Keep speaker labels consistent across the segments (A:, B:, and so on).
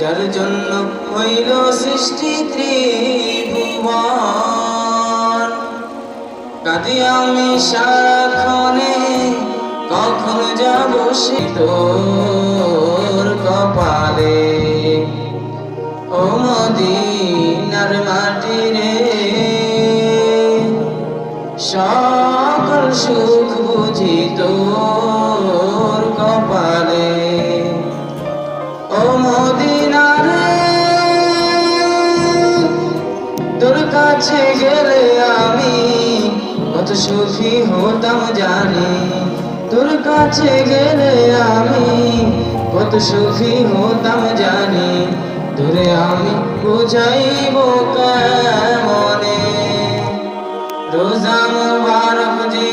A: যার জন্য হইল সৃষ্টি ত্রিভুবন। কাঁদি আমি সারাক্ষণে, কখন যাব সে কপালে? ও মদিনার মাটি রে সকল সুখ বুঝি তোর কপালে। ও মদিনার কাছে গেলে আমি কত সুখী হতাম জানি। তোর কাছে গেলে আমি কত সুখী হতাম জানি। তোরে আমি বুঝাইব কেমনে? রোজা মুবারক যে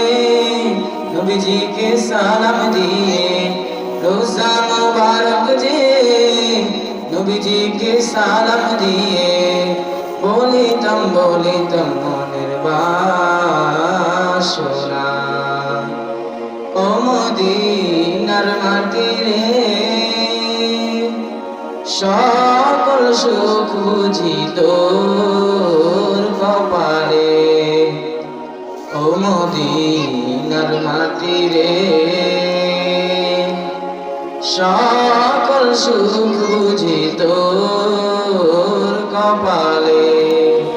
A: নবীজিকে সালাম দিয়ে, রোজা মুবারক যে নবীজিকে সালাম দিয়ে বলিতাম বলিতাম মনের বাসনা। ও মাটি রে সকল সুখ বুঝি তোর কপালে। ও মদিনার মাটি রে সকল সুখ